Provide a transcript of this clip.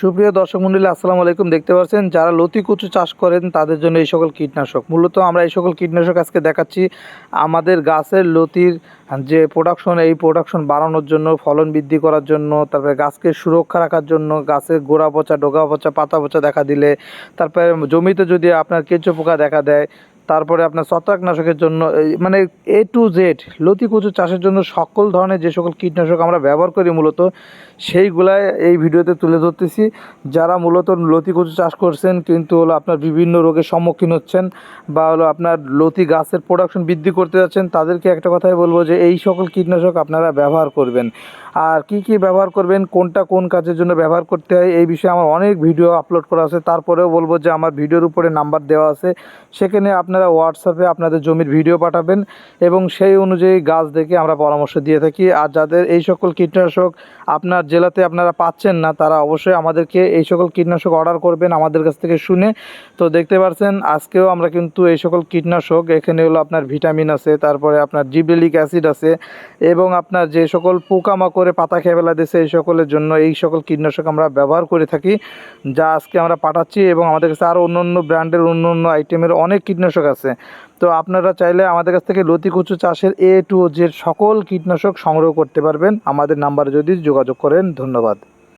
সুপ্রিয় দর্শক মন্ডলী, আসসালামু আলাইকুম। দেখতে পাচ্ছেন, যারা লতি কচু চাষ করেন, তাদের জন্য এই সকল কীটনাশক। মূলত আমরা এই সকল কীটনাশক আজকে দেখাচ্ছি আমাদের গাছের লতির যে প্রোডাকশন এই প্রোডাকশন বাড়ানোর জন্য, ফলন বৃদ্ধি করার জন্য, তারপরে গাছকে সুরক্ষা রাখার জন্য গাছের গোড়া পচা, ডোগা পচা, পাতা পচা দেখা দিলে, তারপরে জমিতে যদি আপনার কেঁচো পোকা দেখা দেয় তারপরে আপনার ছত্রাকনাশকের জন্য মানে এ টু জেড লতি কচু চাষের জন্য সকল ধরনের যে সকল কীটনাশক আমরা ব্যবহার করি মূলত, সেইগুলাই এই ভিডিওতে তুলে ধরতেছি। যারা মূলত লতি কচু চাষ করছেন, কিন্তু হলো আপনার বিভিন্ন রোগের সম্মুখীন হচ্ছেন বা হলো আপনার লতি গাছের প্রোডাকশন বৃদ্ধি করতে যাচ্ছেন, তাদেরকে একটা কথাই বলব যে এই সকল কীটনাশক আপনারা ব্যবহার করবেন। আর কি কি ব্যবহার করবেন, কোনটা কোন কাজের জন্য ব্যবহার করতে হয়, এই বিষয়ে আমার অনেক ভিডিও আপলোড করা আছে। তারপরেও বলব যে আমার ভিডিওর উপরে নাম্বার দেওয়া আছে। সেখানে আপনারা হোয়াটসঅ্যাপে আপনাদের জমির ভিডিও পাঠাবেন এবং সেই অনুযায়ী গাছ দেখে আমরা পরামর্শ দিয়ে থাকি। আর যাদের এই সকল কীটনাশক আপনার জেলাতে আপনারা পাচ্ছেন না, তারা অবশ্যই আমাদেরকে এই সকল কীটনাশক অর্ডার করবেন আমাদের কাছ থেকে শুনে। তো দেখতে পাচ্ছেন আজকেও আমরা কিন্তু এই সকল কীটনাশক, এখানে হলো আপনার ভিটামিন আছে, তারপরে আপনার জিবরেলিক অ্যাসিড আছে, এবং আপনার যে সকল পোকামাকড়ে পাতা খেয়ে দিয়েছে, এই সকলের জন্য এই সকল কীটনাশক আমরা ব্যবহার করে থাকি, যা আজকে আমরা পাঠাচ্ছি এবং আমাদের কাছে আরও অন্য অন্য ব্র্যান্ডের অন্য অন্য আইটেমের অনেক কীটনাশক আছে। তো আপনারা চাইলে আমাদের কাছ থেকে লতি কচু চাষের এ টু জেড সকল কীটনাশক সংগ্রহ করতে পারবেন। আমাদের নাম্বারে যদি যোগাযোগ করেন, ধন্যবাদ।